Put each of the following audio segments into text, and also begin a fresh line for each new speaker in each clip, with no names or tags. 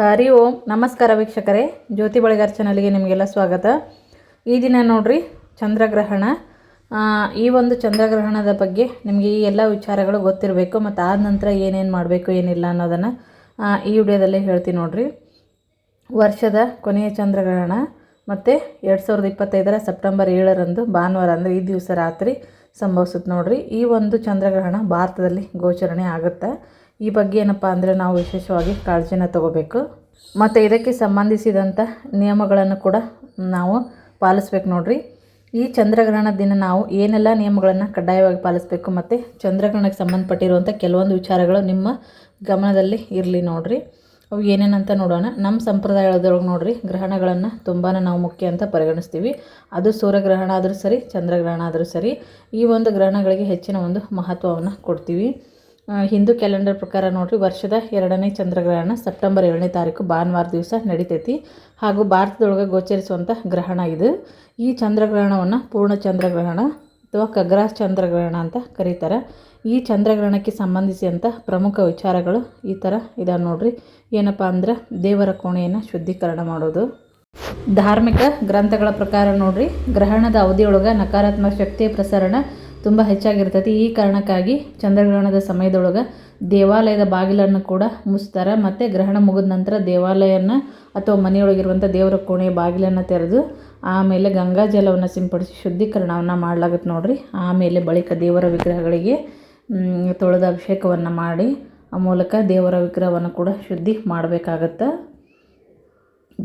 ಹರಿ ಓಂ, ನಮಸ್ಕಾರ ವೀಕ್ಷಕರೇ. ಜ್ಯೋತಿ ಬಳಿಗಾರ್ ಚಾನಲ್ಗೆ ನಿಮಗೆಲ್ಲ ಸ್ವಾಗತ. ಈ ದಿನ ನೋಡ್ರಿ, ಚಂದ್ರಗ್ರಹಣ. ಈ ಒಂದು ಚಂದ್ರಗ್ರಹಣದ ಬಗ್ಗೆ ನಿಮಗೆ ಈ ಎಲ್ಲ ವಿಚಾರಗಳು ಗೊತ್ತಿರಬೇಕು ಮತ್ತು ಆದ ನಂತರ ಏನೇನು ಮಾಡಬೇಕು, ಏನಿಲ್ಲ ಅನ್ನೋದನ್ನು ಈ ವಿಡಿಯೋದಲ್ಲೇ ಹೇಳ್ತೀನಿ ನೋಡ್ರಿ. ವರ್ಷದ ಕೊನೆಯ ಚಂದ್ರಗ್ರಹಣ, ಮತ್ತು ಎರಡು ಸಾವಿರದ ಇಪ್ಪತ್ತೈದರ ಸೆಪ್ಟೆಂಬರ್ ಏಳರಂದು ಭಾನುವಾರ, ಅಂದರೆ ಈ ದಿವಸ ರಾತ್ರಿ ಸಂಭವಿಸುತ್ತೆ ನೋಡ್ರಿ. ಈ ಒಂದು ಚಂದ್ರಗ್ರಹಣ ಭಾರತದಲ್ಲಿ ಗೋಚರಣೆ ಆಗುತ್ತೆ ಈ ಬಗ್ಗೆ ಏನಪ್ಪ ಅಂದರೆ ನಾವು ವಿಶೇಷವಾಗಿ ಕಾಳಜಿನ ತಗೋಬೇಕು. ಮತ್ತು ಇದಕ್ಕೆ ಸಂಬಂಧಿಸಿದಂಥ ನಿಯಮಗಳನ್ನು ಕೂಡ ನಾವು ಪಾಲಿಸ್ಬೇಕು ನೋಡ್ರಿ. ಈ ಚಂದ್ರಗ್ರಹಣ ದಿನ ನಾವು ಏನೆಲ್ಲ ನಿಯಮಗಳನ್ನು ಕಡ್ಡಾಯವಾಗಿ ಪಾಲಿಸಬೇಕು ಮತ್ತು ಚಂದ್ರಗ್ರಹಣಕ್ಕೆ ಸಂಬಂಧಪಟ್ಟಿರುವಂಥ ಕೆಲವೊಂದು ವಿಚಾರಗಳು ನಿಮ್ಮ ಗಮನದಲ್ಲಿ ಇರಲಿ ನೋಡ್ರಿ. ಅವು ಏನೇನಂತ ನೋಡೋಣ. ನಮ್ಮ ಸಂಪ್ರದಾಯದೊಳಗೆ ನೋಡ್ರಿ, ಗ್ರಹಣಗಳನ್ನು ತುಂಬಾ ನಾವು ಮುಖ್ಯ ಅಂತ ಪರಿಗಣಿಸ್ತೀವಿ. ಅದು ಸೂರ್ಯಗ್ರಹಣ ಆದರೂ ಸರಿ, ಚಂದ್ರಗ್ರಹಣ ಆದರೂ ಸರಿ, ಈ ಒಂದು ಗ್ರಹಣಗಳಿಗೆ ಹೆಚ್ಚಿನ ಒಂದು ಮಹತ್ವವನ್ನು ಕೊಡ್ತೀವಿ. ಹಿಂದೂ ಕ್ಯಾಲೆಂಡರ್ ಪ್ರಕಾರ ನೋಡಿರಿ, ವರ್ಷದ ಎರಡನೇ ಚಂದ್ರಗ್ರಹಣ ಸೆಪ್ಟೆಂಬರ್ ಏಳನೇ ತಾರೀಕು ಭಾನುವಾರ ದಿವಸ ನಡಿತೈತಿ. ಹಾಗೂ ಭಾರತದೊಳಗೆ ಗೋಚರಿಸುವಂಥ ಗ್ರಹಣ ಇದು. ಈ ಚಂದ್ರಗ್ರಹಣವನ್ನು ಪೂರ್ಣ ಚಂದ್ರಗ್ರಹಣ ಅಥವಾ ಕಗ್ರಾ ಚಂದ್ರಗ್ರಹಣ ಅಂತ ಕರೀತಾರೆ. ಈ ಚಂದ್ರಗ್ರಹಣಕ್ಕೆ ಸಂಬಂಧಿಸಿದಂಥ ಪ್ರಮುಖ ವಿಚಾರಗಳು ಈ ಥರ ಇದಾವೆ ನೋಡ್ರಿ. ಏನಪ್ಪ ಅಂದ್ರೆ ದೇವರ ಕೋಣೆಯನ್ನು ಶುದ್ಧೀಕರಣ ಮಾಡೋದು. ಧಾರ್ಮಿಕ ಗ್ರಂಥಗಳ ಪ್ರಕಾರ ನೋಡಿರಿ, ಗ್ರಹಣದ ಅವಧಿಯೊಳಗೆ ನಕಾರಾತ್ಮಕ ಶಕ್ತಿಯ ಪ್ರಸರಣ ತುಂಬ ಹೆಚ್ಚಾಗಿರ್ತೈತಿ. ಈ ಕಾರಣಕ್ಕಾಗಿ ಚಂದ್ರಗ್ರಹಣದ ಸಮಯದೊಳಗೆ ದೇವಾಲಯದ ಬಾಗಿಲನ್ನು ಕೂಡ ಮುಚ್ತಾರೆ. ಮತ್ತು ಗ್ರಹಣ ಮುಗಿದ ನಂತರ ದೇವಾಲಯನ ಅಥವಾ ಮನೆಯೊಳಗಿರುವಂಥ ದೇವರ ಕೋಣೆಯ ಬಾಗಿಲನ್ನು ತೆರೆದು ಆಮೇಲೆ ಗಂಗಾ ಜಲವನ್ನು ಸಿಂಪಡಿಸಿ ಶುದ್ಧೀಕರಣವನ್ನು ಮಾಡಲಾಗುತ್ತೆ ನೋಡಿರಿ. ಆಮೇಲೆ ಬಳಿಕ ದೇವರ ವಿಗ್ರಹಗಳಿಗೆ ತೊಳೆದ ಅಭಿಷೇಕವನ್ನು ಮಾಡಿ ಆ ಮೂಲಕ ದೇವರ ವಿಗ್ರಹವನ್ನು ಕೂಡ ಶುದ್ಧಿ ಮಾಡಬೇಕಾಗತ್ತೆ.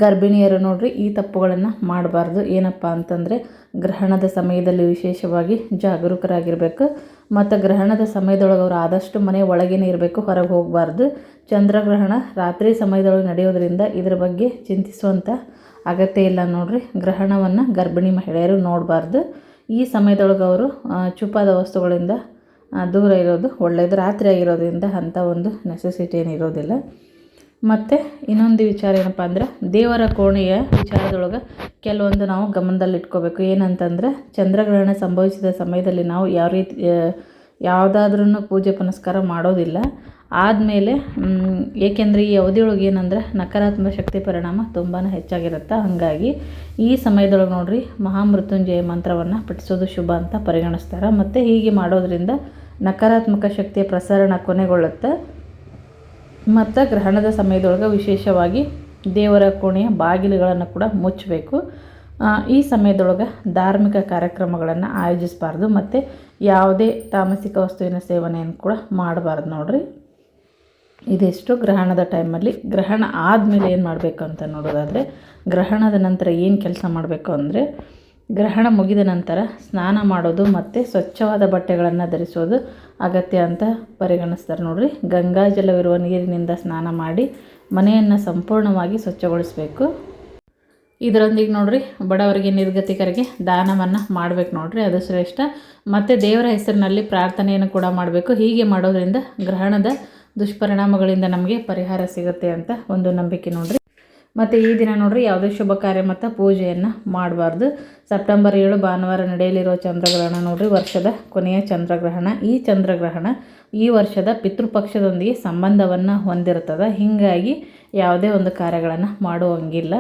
ಗರ್ಭಿಣಿಯರು ನೋಡ್ರಿ, ಈ ತಪ್ಪುಗಳನ್ನು ಮಾಡಬಾರ್ದು. ಏನಪ್ಪ ಅಂತಂದರೆ, ಗ್ರಹಣದ ಸಮಯದಲ್ಲಿ ವಿಶೇಷವಾಗಿ ಜಾಗರೂಕರಾಗಿರಬೇಕು. ಮತ್ತು ಗ್ರಹಣದ ಸಮಯದೊಳಗೆ ಅವರು ಆದಷ್ಟು ಮನೆ ಒಳಗೇನೆ ಇರಬೇಕು, ಹೊರಗೆ ಹೋಗಬಾರ್ದು. ಚಂದ್ರಗ್ರಹಣ ರಾತ್ರಿ ಸಮಯದೊಳಗೆ ನಡೆಯೋದ್ರಿಂದ ಇದರ ಬಗ್ಗೆ ಚಿಂತಿಸುವಂಥ ಅಗತ್ಯ ಇಲ್ಲ ನೋಡ್ರಿ. ಗ್ರಹಣವನ್ನು ಗರ್ಭಿಣಿ ಮಹಿಳೆಯರು ನೋಡಬಾರ್ದು. ಈ ಸಮಯದೊಳಗೆ ಅವರು ಚುಪ್ಪಾದ ವಸ್ತುಗಳಿಂದ ದೂರ ಇರೋದು ಒಳ್ಳೆಯದು ರಾತ್ರಿ ಆಗಿರೋದ್ರಿಂದ ಅಂಥ ಒಂದು ನೆಸೆಸಿಟಿ ಏನು ಇರೋದಿಲ್ಲ ಮತ್ತು ಇನ್ನೊಂದು ವಿಚಾರ ಏನಪ್ಪ ಅಂದ್ರೆ ದೇವರ ಕೋಣೆಯ ವಿಚಾರದೊಳಗೆ ಕೆಲವೊಂದು ನಾವು ಗಮನದಲ್ಲಿಟ್ಕೋಬೇಕು. ಏನಂತಂದರೆ ಚಂದ್ರಗ್ರಹಣ ಸಂಭವಿಸಿದ ಸಮಯದಲ್ಲಿ ನಾವು ಯಾವ ರೀತಿ ಯಾವುದಾದ್ರೂ ಪೂಜೆ ಪುನಸ್ಕಾರ ಮಾಡೋದಿಲ್ಲ. ಆದಮೇಲೆ ಏಕೆಂದರೆ ಈ ಅವಧಿಯೊಳಗೆ ಏನಂದ್ರೆ ನಕಾರಾತ್ಮಕ ಶಕ್ತಿ ಪರಿಣಾಮ ತುಂಬಾ ಹೆಚ್ಚಾಗಿರುತ್ತೆ. ಹಾಗಾಗಿ ಈ ಸಮಯದೊಳಗೆ ನೋಡಿರಿ ಮಹಾಮೃತ್ಯುಂಜಯ ಮಂತ್ರವನ್ನು ಪಠಿಸೋದು ಶುಭ ಅಂತ ಪರಿಗಣಿಸ್ತಾರೆ. ಮತ್ತು ಹೀಗೆ ಮಾಡೋದರಿಂದ ನಕಾರಾತ್ಮಕ ಶಕ್ತಿಯ ಪ್ರಸರಣ ಕೊನೆಗೊಳ್ಳುತ್ತೆ. ಮತ್ತು ಗ್ರಹಣದ ಸಮಯದೊಳಗೆ ವಿಶೇಷವಾಗಿ ದೇವರ ಕೋಣೆಯ ಬಾಗಿಲುಗಳನ್ನು ಕೂಡ ಮುಚ್ಚಬೇಕು. ಈ ಸಮಯದೊಳಗೆ ಧಾರ್ಮಿಕ ಕಾರ್ಯಕ್ರಮಗಳನ್ನು ಆಯೋಜಿಸಬಾರ್ದು ಮತ್ತು ಯಾವುದೇ ತಾಮಸಿಕ ವಸ್ತುವಿನ ಸೇವನೆಯನ್ನು ಕೂಡ ಮಾಡಬಾರ್ದು ನೋಡ್ರಿ. ಇದೆಷ್ಟು ಗ್ರಹಣದ ಟೈಮಲ್ಲಿ ಗ್ರಹಣ ಆದಮೇಲೆ ಏನು ಮಾಡಬೇಕು ಅಂತ ನೋಡೋದಾದರೆ ಗ್ರಹಣದ ನಂತರ ಏನು ಕೆಲಸ ಮಾಡಬೇಕು ಅಂದರೆ ಗ್ರಹಣ ಮುಗಿದ ನಂತರ ಸ್ನಾನ ಮಾಡೋದು ಮತ್ತು ಸ್ವಚ್ಛವಾದ ಬಟ್ಟೆಗಳನ್ನು ಧರಿಸೋದು ಅಗತ್ಯ ಅಂತ ಪರಿಗಣಿಸ್ತಾರೆ ನೋಡ್ರಿ. ಗಂಗಾ ಜಲವಿರುವ ನೀರಿನಿಂದ ಸ್ನಾನ ಮಾಡಿ ಮನೆಯನ್ನು ಸಂಪೂರ್ಣವಾಗಿ ಸ್ವಚ್ಛಗೊಳಿಸಬೇಕು. ಇದರೊಂದಿಗೆ ನೋಡ್ರಿ, ಬಡವರಿಗೆ, ನಿರ್ಗತಿಕರಿಗೆ ದಾನವನ್ನು ಮಾಡಬೇಕು ನೋಡ್ರಿ, ಅದು ಶ್ರೇಷ್ಠ. ಮತ್ತು ದೇವರ ಹೆಸರಿನಲ್ಲಿ ಪ್ರಾರ್ಥನೆಯನ್ನು ಕೂಡ ಮಾಡಬೇಕು. ಹೀಗೆ ಮಾಡೋದರಿಂದ ಗ್ರಹಣದ ದುಷ್ಪರಿಣಾಮಗಳಿಂದ ನಮಗೆ ಪರಿಹಾರ ಸಿಗುತ್ತೆ ಅಂತ ಒಂದು ನಂಬಿಕೆ ನೋಡ್ರಿ. ಮತ್ತು ಈ ದಿನ ನೋಡ್ರಿ ಯಾವುದೇ ಶುಭ ಕಾರ್ಯ ಮತ್ತು ಪೂಜೆಯನ್ನು ಮಾಡಬಾರ್ದು. ಸೆಪ್ಟೆಂಬರ್ ಏಳು ಭಾನುವಾರ ನಡೆಯಲಿರೋ ಚಂದ್ರಗ್ರಹಣ ನೋಡ್ರಿ, ವರ್ಷದ ಕೊನೆಯ ಚಂದ್ರಗ್ರಹಣ. ಈ ಚಂದ್ರಗ್ರಹಣ ಈ ವರ್ಷದ ಪಿತೃಪಕ್ಷದೊಂದಿಗೆ ಸಂಬಂಧವನ್ನು ಹೊಂದಿರ್ತದೆ ಹೀಗಾಗಿ ಯಾವುದೇ ಒಂದು ಕಾರ್ಯಗಳನ್ನು ಮಾಡುವಂಗಿಲ್ಲ.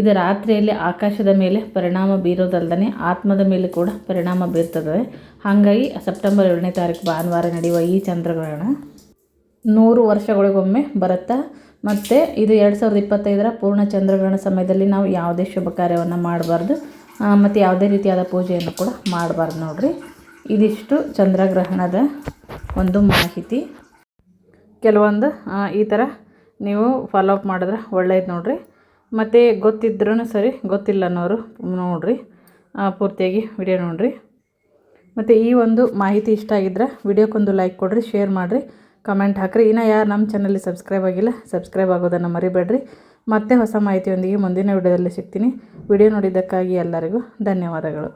ಇದು ರಾತ್ರಿಯಲ್ಲಿ ಆಕಾಶದ ಮೇಲೆ ಪರಿಣಾಮ ಬೀರೋದಲ್ಲದೆ ಆತ್ಮದ ಮೇಲೆ ಕೂಡ ಪರಿಣಾಮ ಬೀರ್ತದೆ. ಹಾಗಾಗಿ ಸೆಪ್ಟೆಂಬರ್ ಏಳನೇ ತಾರೀಕು ಭಾನುವಾರ ನಡೆಯುವ ಈ ಚಂದ್ರಗ್ರಹಣ ನೂರು ವರ್ಷಗಳಿಗೊಮ್ಮೆ ಬರುತ್ತಾ ಮತ್ತು ಇದು ಎರಡು ಸಾವಿರದ ಇಪ್ಪತ್ತೈದರ ಪೂರ್ಣ ಚಂದ್ರಗ್ರಹಣ ಸಮಯದಲ್ಲಿ ನಾವು ಯಾವುದೇ ಶುಭ ಕಾರ್ಯವನ್ನು ಮಾಡಬಾರ್ದು. ಮತ್ತು ಯಾವುದೇ ರೀತಿಯಾದ ಪೂಜೆಯನ್ನು ಕೂಡ ಮಾಡಬಾರ್ದು ನೋಡಿರಿ. ಇದಿಷ್ಟು ಚಂದ್ರಗ್ರಹಣದ ಒಂದು ಮಾಹಿತಿ. ಕೆಲವೊಂದು ಈ ಥರ ನೀವು ಫಾಲೋ ಅಪ್ ಮಾಡಿದ್ರೆ ಒಳ್ಳೆಯದು ನೋಡಿರಿ. ಮತ್ತು ಗೊತ್ತಿದ್ರೂ ಸರಿ, ಗೊತ್ತಿಲ್ಲ ಅನ್ನೋರು ನೋಡಿರಿ. ಪೂರ್ತಿಯಾಗಿ ವಿಡಿಯೋ ನೋಡಿರಿ. ಮತ್ತು ಈ ಒಂದು ಮಾಹಿತಿ ಇಷ್ಟ ಆಗಿದ್ರೆ ವಿಡಿಯೋಕ್ಕೊಂದು ಲೈಕ್ ಕೊಡಿರಿ ಶೇರ್ ಮಾಡಿರಿ. ಕಮೆಂಟ್ ಹಾಕಿರಿ. ಇನ್ನೂ ಯಾರು ನಮ್ಮ ಚಾನಲ್ಲಿ ಸಬ್ಸ್ಕ್ರೈಬ್ ಆಗಿಲ್ಲ ಸಬ್ಸ್ಕ್ರೈಬ್ ಆಗೋದನ್ನು ಮರಿಬೇಡ್ರಿ. ಮತ್ತೆ ಹೊಸ ಮಾಹಿತಿಯೊಂದಿಗೆ ಮುಂದಿನ ವಿಡಿಯೋದಲ್ಲಿ ಸಿಗ್ತೀನಿ. ವಿಡಿಯೋ ನೋಡಿದ್ದಕ್ಕಾಗಿ ಎಲ್ಲರಿಗೂ ಧನ್ಯವಾದಗಳು.